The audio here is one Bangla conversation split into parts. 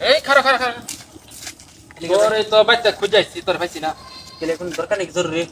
এই খারো খারো খারো তোর এই তো বাইতে খুঁজাইছি তোর পাইছি না। তাহলে এখন দরকার নাকি জরুরি?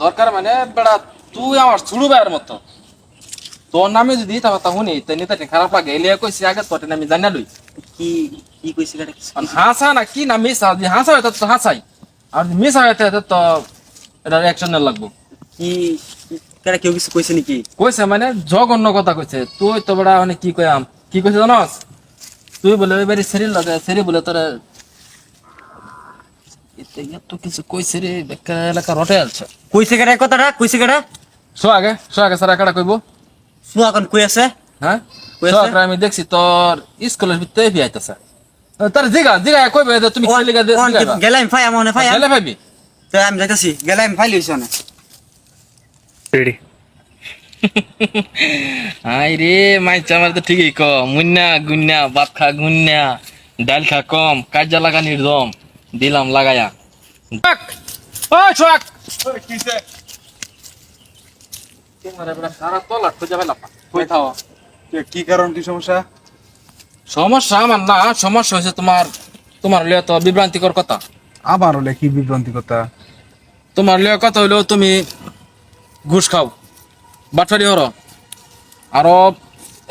দরকার মানে বেড়া তুই আমার ছুড়ু বেড়ার মতো। তোর নামে যদি তা কথা শুনি তাই নিতে খারাপ লাগে। এলিয়া কইছি আগে তোর নামে জানা লই। কি কি কইছিল এটা কিছু? হাসা না কি না মিস যদি হাসা হয় তো হাসাই। আর যদি মিস হয় তো এটা অ্যাকশন লাগবো। কি কেউ কিছু কইছে নাকি? কইছে মানে জঘন্য কথা কইছে। তুই তো বড়া মানে কি কইয়াম? কি কইছে জানস? তুই বলে ওই বাড়ি সেরি লাগে সেরি বলে তোর এত কিছু কইছে রে বেকার এলাকা রটে আছে কইছে কেডা কথাটা? কইছে কেডা? শো আগে শো আগে সারা কাটা কইবো? শুয়া কোন কই আছে? হ্যাঁ? কই আছে? আগে আমি দেখছি তোর স্কুলের ভিতরে ভি আইতাছে তার জিগা জিগা কইবে যে তুমি কি লিগা গেলাম ফাই আমনে ফাই গেলে ভাবি তো আমি যাইতাছি গেলাম ফাই লইছ না রেডি আই রে মাইচ আমার তো ঠিকই ক। মুন্না গুন্না বাপ খা গুন্না ডাল খা কম কাজা লাগা নির্দম দিলাম লাগায়া। ও থাও? কি কারণ কি সমস্যা? সমস্যা আমার না সমস্যা হয়েছে তোমার তোমার লিয়ে তো বিভ্রান্তিকর কথা। আবার হলে কি বিভ্রান্তি কথা তোমার লিয়ে কথা হইল তুমি ঘুষ খাও। বাটফারি হর আরও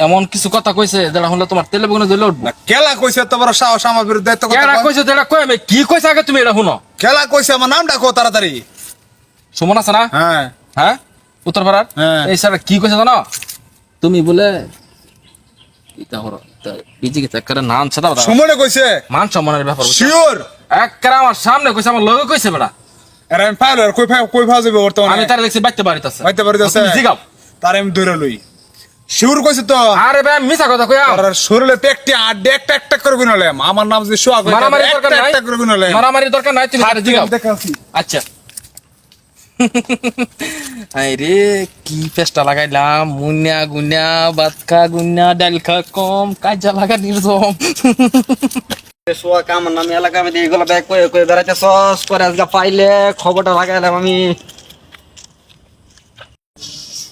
এমন কিছু কথা কইছে যেটা হলে তোমার তেলে বেগুনে জ্বলে উঠবো। খেলা কইছে বড় সাহস আমার বিরুদ্ধে এত কথা কয়? কইছে যেটা কই আমি কি কইছে আগে তুমি এটা শুনো? খেলা কইছে আমার নামটা কো তাড়াতাড়ি। সুমন আছে না? হ্যাঁ। হ্যাঁ? উত্তরপাড়ার হ্যাঁ। এই স্যার কি কইছে জানো? তুমি বলে ইতা হরো বিজিকে নাম ছাড়া সুমনে কইছে? মান সম্মানের ব্যাপার? শিওর একবারে আমার সামনে কইছে আমার লগে কইছে বেটা। আর আমি ফাইল কই ফাই কই ফাও যাবে বর্তমানে? আমি তার দেখছি বাইতে বাড়িতে বাইতে বাড়িতে আছে? জিগাও। তার আমি ধরে লই। শিওর কইছে তো? আরে বে মিছা কথা কইয়া। আর শরীরে পেকটি আড্ডে একটা একটা করে গুনালাম আমার নাম যে সোয়া কইছে মারামারি দরকার নাই। একটা করে গুনালাম মারামারি দরকার নাই তুমি জিগাও। দেখাছি আচ্ছা। কি পেস্টা লাগাইলাম? মুন্যা গুন্যা খা গুন্যা ডাল খা কম কাজা লাগা নির্জম। সোয়া কাম নামে এলাকা আমি এগুলো ব্যাগ করে করে বেড়াইতে সস করে আজকে পাইলে খবরটা লাগাইলাম আমি।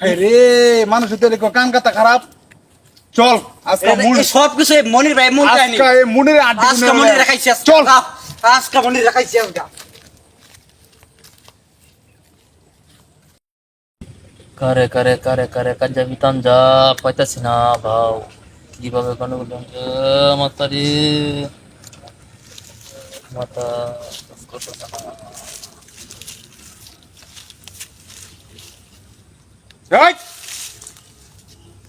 রে মানুষ তো লিখো কান কাটা খারাপ। চল আজকে সব কিছু মনির ভাই মন চাইনি আজকে এই মুনির আড্ডি আজকে মনির রাখাইছি আজকে। চল। আহ, আজকে মনির রাখাইছি আজকে। করে করে করে করে কাজা বিতান যা পাইতাছি না ভাও। কীভাবে কেন বললাম মাতারি। মাতা করতেছে না। এই,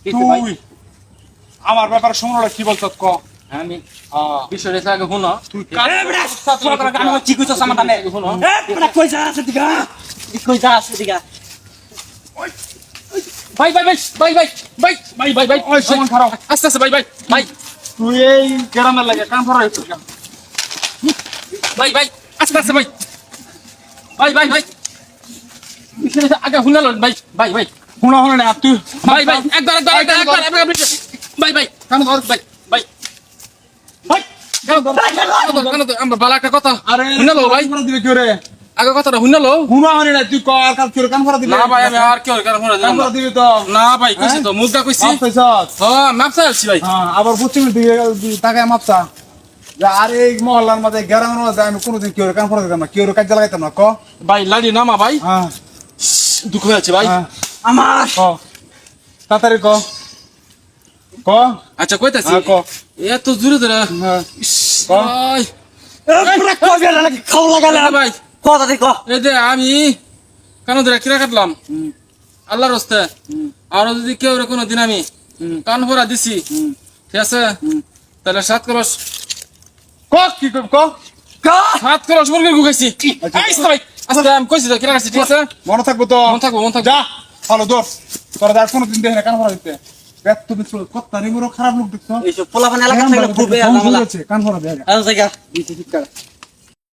তুই আমার ব্যাপারে শুনলো কি বলছ ক আমি আগে শুনো তুই কার কি কইছস আমার নামে শুনো এ, বেটা, কই যা আছে দিগা কই যা আছে দিগা ভাই ভাই ভাই ভাই ভাই ভাই ভাই ভাই ভাই ওই সমান খারাপ আস্তে আস্তে ভাই ভাই ভাই তুই এই গ্রামের লাগে কান ফরা হইছিস কেন? ভাই ভাই আস্তে আস্তে ভাই ভাই ভাই ভাই বিষয়টা আগে শুনালো ভাই ভাই ভাই শুনো শুনো না তুই ভাই ভাই একবার একবার একবার একবার ভাই ভাই কান ধর ভাই ভাই ভাই আমরা বালা একটা কথা আরে শুনালো ভাই দিবে কি রে আগে কথাটা শুনালো শুনো শুনো না তুই দিবে না ভাই আমি আর কি আর কারণ কান ফরা দিবি তো না ভাই কইছি তো মুখটা কইছি মাপ পাইছস? হ্যাঁ মাপসা আলছি ভাই হ্যাঁ আবার পশ্চিমের দিকে তাকায় মাপসা যে আর এই মহল্লার মাঝে গ্রামের মাঝে আমি কোনোদিন কেউ কান ফরা দিতাম না কেউ কাজে লাগাইতাম না ক ভাই লাড়ি নামা ভাই হ্যাঁ দুঃখ হয়েছে ভাই আমার! ক। তাড়াতাড়ি ক। ক। আচ্ছা কইতাছি। হ্যাঁ ক। এত জোরে ধরে। হ্যাঁ ক? খাও লাগালে ভাই। দি কো। এই যে আমি কেন ধরে কিরা কাটলাম? আল্লাহর হস্তে। আর যদি কেউ কোনো দিন আমি। কান ভরা দিছি। ঠিক আছে? তাহলে সাত করস ক কি করব ক? কা? সাত মুরগির এই তো ভাই আচ্ছা আমি কইছি তো কিরা কাটছি ঠিক আছে? মনে থাকব তো। মন থাকব মন থাকব। যা। ভালো দোষ তোরা যার কোনোদিন দেখে না কান ফরা দিতে। দেখ তুমি কত্তা নিমুরও খারাপ লোক দেখছ। এইসব পোলাপান এলাকা ঘুরবে আর কান ফোরা দেখা।